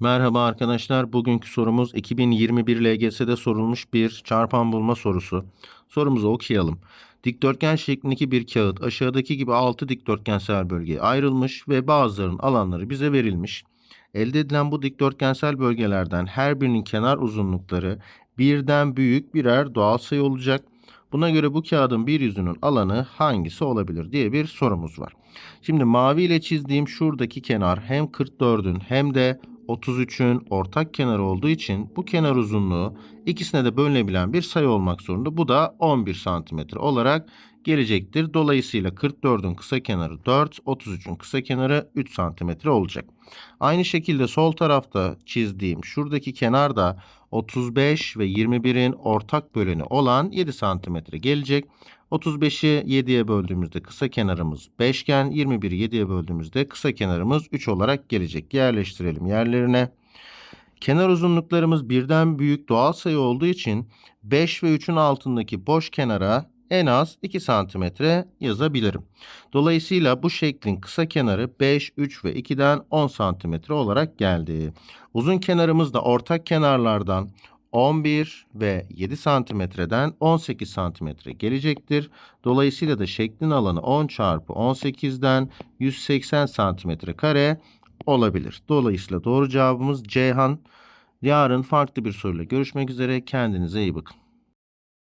Merhaba arkadaşlar. Bugünkü sorumuz 2021 LGS'de sorulmuş bir çarpan bulma sorusu. Sorumuzu okuyalım. Dikdörtgen şeklindeki bir kağıt aşağıdaki gibi 6 dikdörtgensel bölgeye ayrılmış ve bazılarının alanları bize verilmiş. Elde edilen bu dikdörtgensel bölgelerden her birinin kenar uzunlukları birden büyük birer doğal sayı olacak. Buna göre bu kağıdın bir yüzünün alanı hangisi olabilir diye bir sorumuz var. Şimdi mavi ile çizdiğim şuradaki kenar hem 44'ün hem de 33'ün ortak kenarı olduğu için bu kenar uzunluğu ikisine de bölünebilen bir sayı olmak zorunda. Bu da 11 santimetre olarak gelecektir. Dolayısıyla 44'ün kısa kenarı 4, 33'ün kısa kenarı 3 santimetre olacak. Aynı şekilde sol tarafta çizdiğim şuradaki kenar da 35 ve 21'in ortak böleni olan 7 santimetre gelecek. 35'i 7'ye böldüğümüzde kısa kenarımız 5 iken 21'i 7'ye böldüğümüzde kısa kenarımız 3 olarak gelecek. Yerleştirelim yerlerine. Kenar uzunluklarımız birden büyük doğal sayı olduğu için 5 ve 3'ün altındaki boş kenara en az 2 santimetre yazabilirim. Dolayısıyla bu şeklin kısa kenarı 5, 3 ve 2'den 10 santimetre olarak geldi. Uzun kenarımız da ortak kenarlardan 11 ve 7 santimetreden 18 santimetre gelecektir. Dolayısıyla da şeklin alanı 10 çarpı 18'den 180 santimetre kare olabilir. Dolayısıyla doğru cevabımız Ceyhan. Yarın farklı bir soruyla görüşmek üzere. Kendinize iyi bakın.